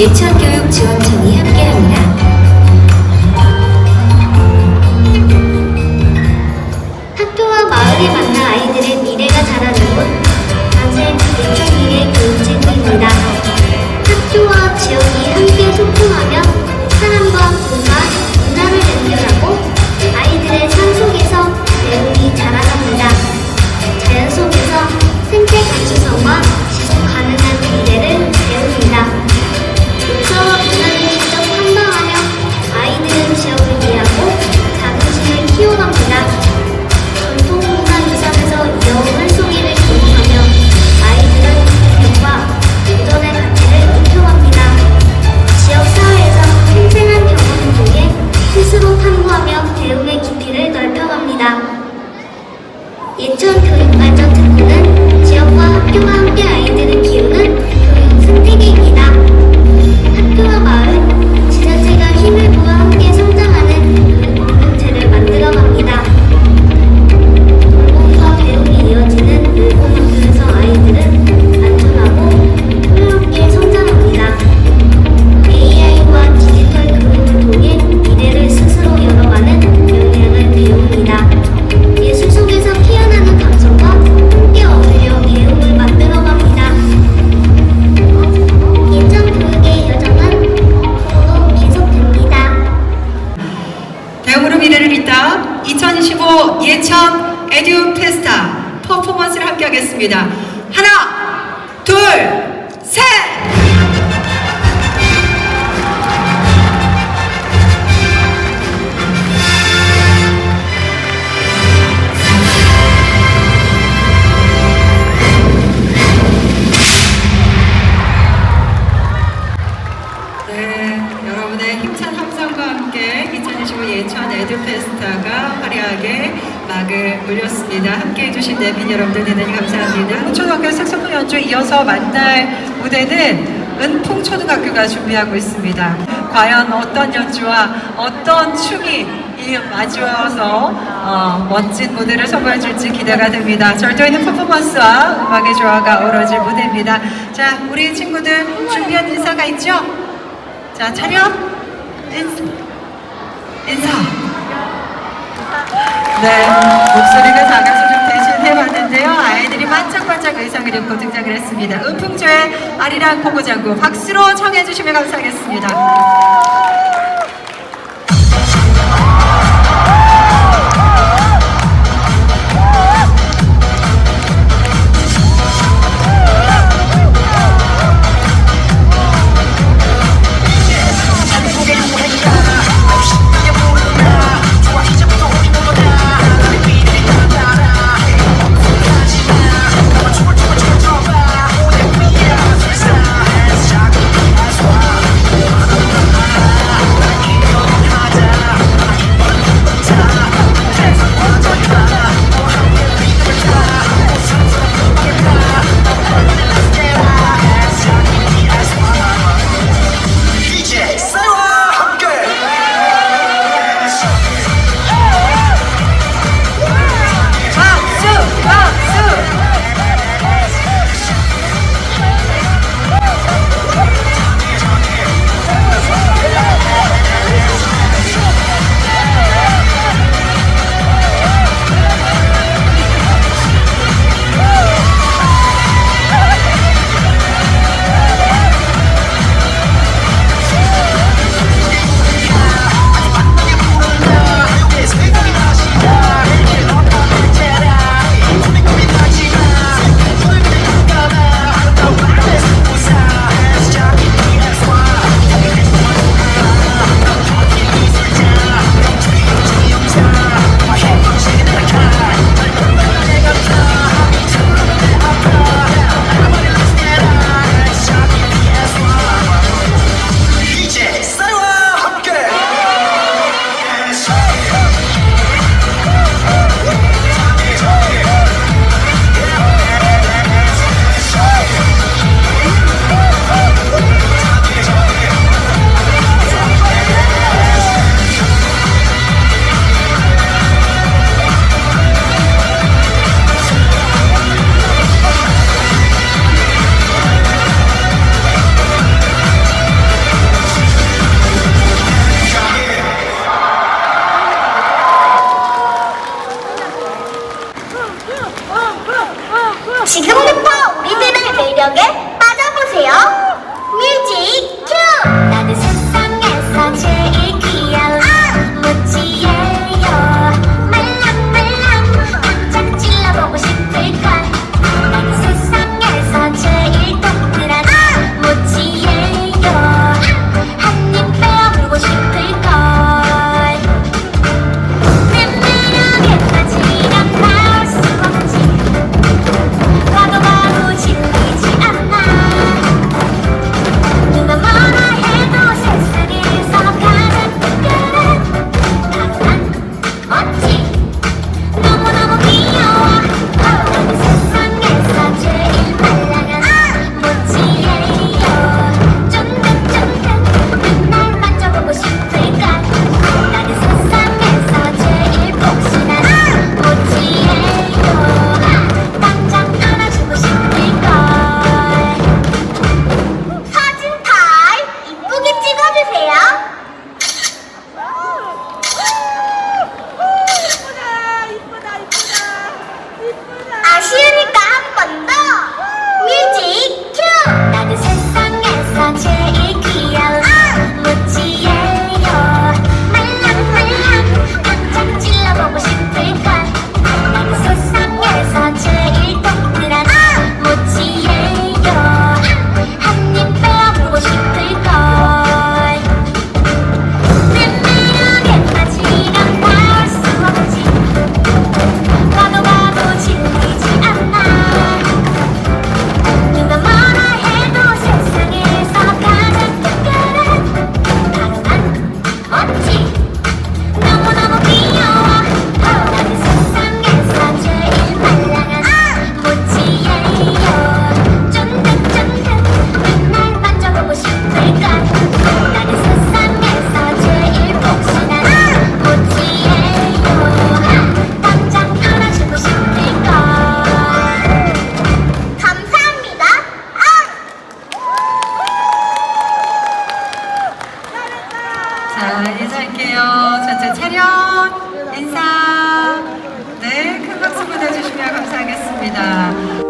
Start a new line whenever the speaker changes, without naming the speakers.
예천교육지원청 예천 에듀 페스타 퍼포먼스를 함께 하겠습니다. 하나, 둘, 셋! 여러분들 대단히 감사합니다. 초등학교 색소폰 연주 이어서 만날 무대는 은풍초등학교가 준비하고 있습니다. 과연 어떤 연주와 어떤 춤이 이 마주어서 어, 멋진 무대를 선보여줄지 기대가 됩니다. 절도 있는 퍼포먼스와 음악의 조화가 어우러질 무대입니다. 자, 우리 친구들 준비한 인사가 있죠? 자, 차렷. 인사. 인사. 네, 목소리가 작아서 좀 대신 해봤는데요. 아이들이 반짝반짝 의상을 입고 등장을 했습니다. 은풍조의 아리랑 포고장구 박수로 청해 주시면 감사하겠습니다. 老师 인사할게요. 전체 촬영 인사. 네, 큰 박수 보내주시면 감사하겠습니다.